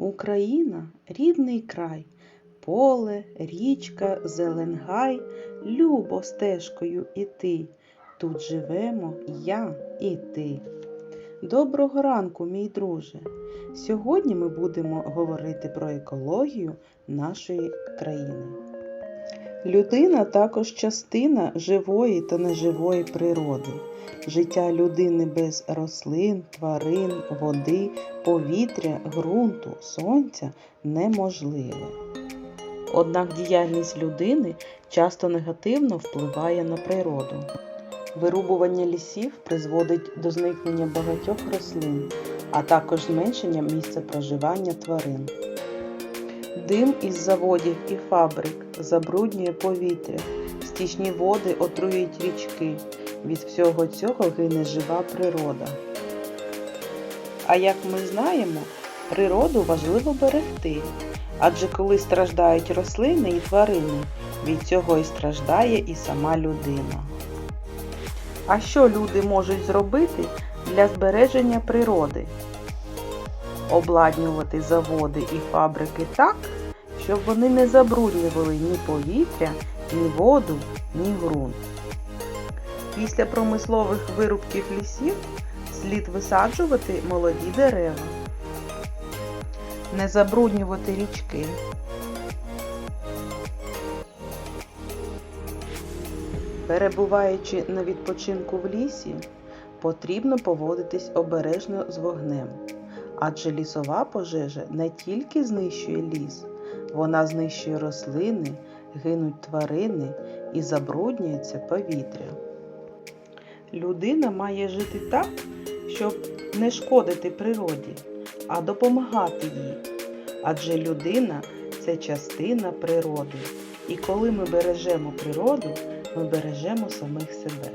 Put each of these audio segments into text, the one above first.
Україна рідний край, поле, річка, зеленгай, любо стежкою іти. Тут живемо я і ти. Доброго ранку, мій друже. Сьогодні ми будемо говорити про екологію нашої країни. Людина також частина живої та неживої природи. Життя людини без рослин, тварин, води, повітря, ґрунту, сонця неможливе. Однак діяльність людини часто негативно впливає на природу. Вирубування лісів призводить до зникнення багатьох рослин, а також зменшення місця проживання тварин. Дим із заводів і фабрик забруднює повітря, стічні води отруюють річки. Від всього цього гине жива природа. А як ми знаємо, природу важливо берегти, адже коли страждають рослини і тварини, від цього і страждає і сама людина. А що люди можуть зробити для збереження природи? Обладнювати заводи і фабрики так, щоб вони не забруднювали ні повітря, ні воду, ні ґрунт. Після промислових вирубків лісів слід висаджувати молоді дерева, не забруднювати річки. Перебуваючи на відпочинку в лісі, потрібно поводитись обережно з вогнем, адже лісова пожежа не тільки знищує ліс, вона знищує рослини, гинуть тварини і забруднюється повітря. Людина має жити так, щоб не шкодити природі, а допомагати їй. Адже людина це частина природи. І коли ми бережемо природу, ми бережемо самих себе.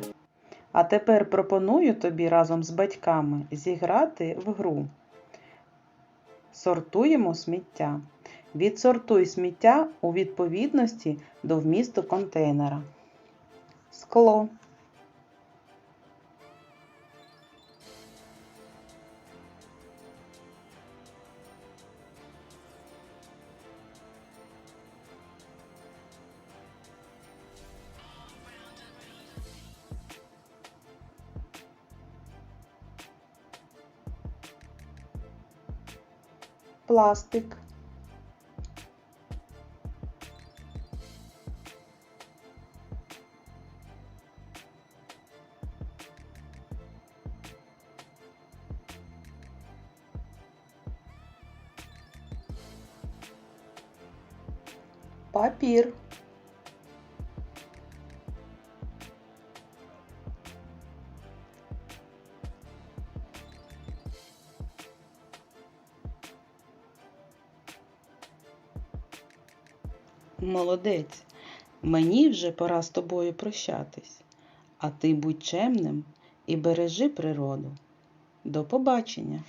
А тепер пропоную тобі разом з батьками зіграти в гру. Сортуємо сміття. Відсортуй сміття у відповідності до вмісту контейнера. Скло. Пластик. Папір. Молодець. Мені вже пора з тобою прощатись. А ти будь чемним і бережи природу. До побачення!